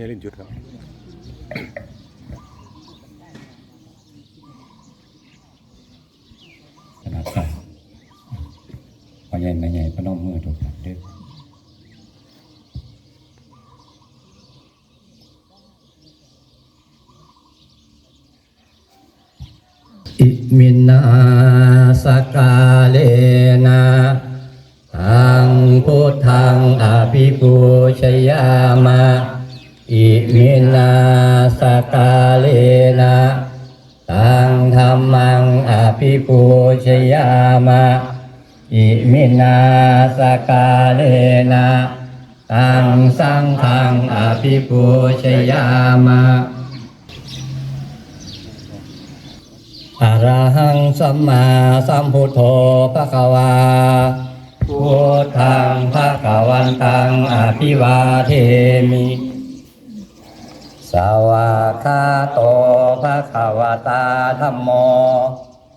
อย่าล่นหยุดครับขนาดใส่พอใหญ่ไม่ใหญ่พนมมือถูกกันเด้ออิมินาสกาเลนะทังพุทธังอภิปูชยามะ อิมินาสกาเลนะตังธรรมังอภิปูชยามะ อิมินาสกาเลนะตังสังฆังอภิปูชยามะอะระหังสัมมาสัมพุทโธภะคะวาพุทธังภะคะวันตังอภิวาเทมิ สวากขาโตภะคะวตาธัมโม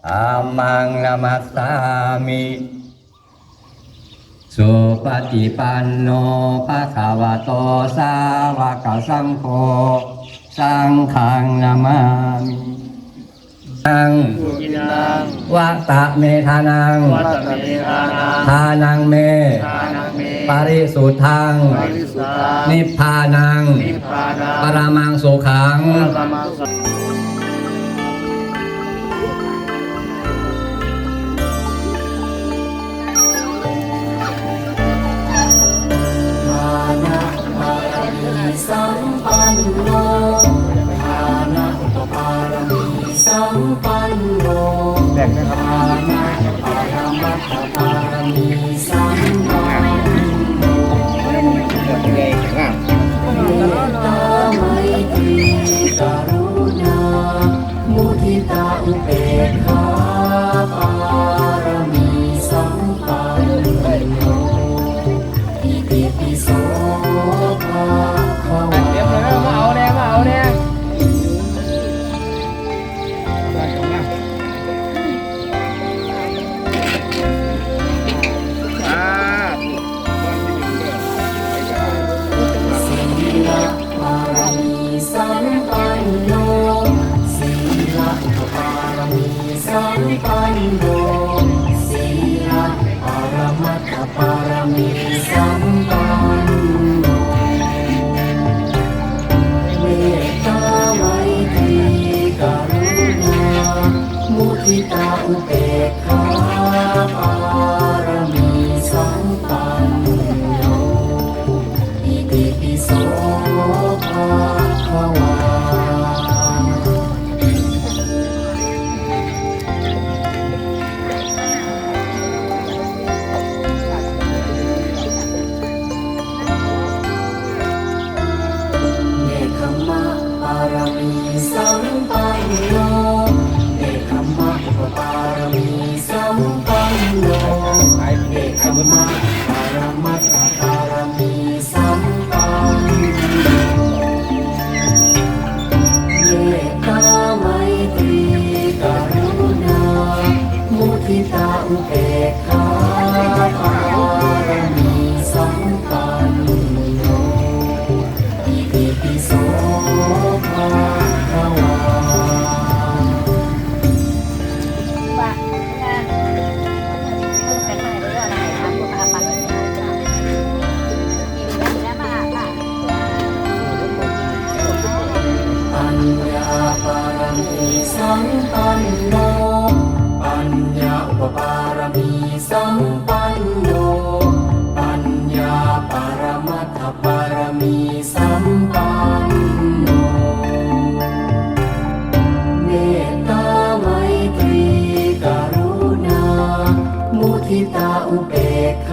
อามังนามัสสามิสุปฏิปันโนภะคะวะโตสาวกสังโฆสังฆังนามามินังกินังวะตะเมทานังวัตเมธานาทานังเมทานังเม ปริสุทธังปริสุทธานิพพานังนิพพานาปรมังสุขังปรมังสังสัมปันโนทานะอุปปารมีสัมปันโนแบ่งนะครับ อุเบกขาารมีสัมปันโนเนคขมะอุปปารมีสัมปันโนเนคขมะ ปารมีสัมปันโน ปัญญาปรมัตถปารมีสัมปันโน เมตตาไมตรีกรุณา มุทิตาอุเบกขา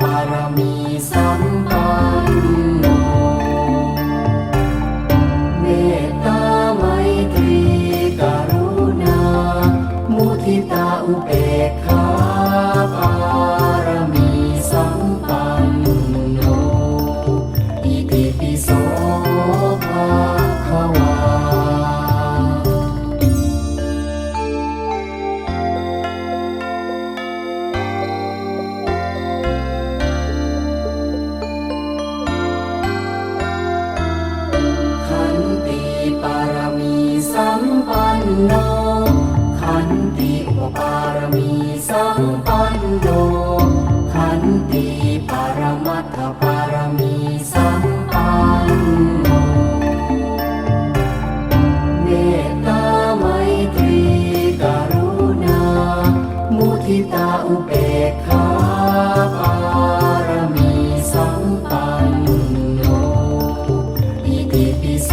บารมีสัม ปารมีสัมปันโนขันติปรมัตถปารมีสัมปันโนเมตตาไมตรีกรุณา มุทิตาอุเบกขาปารมีสัมปันโนอิติปิโส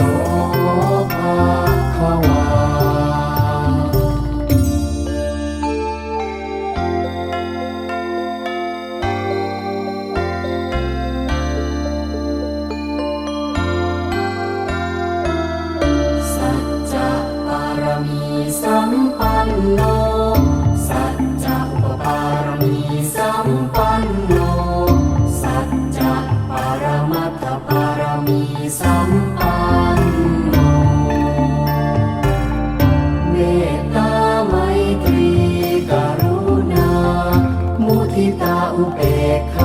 เบกขา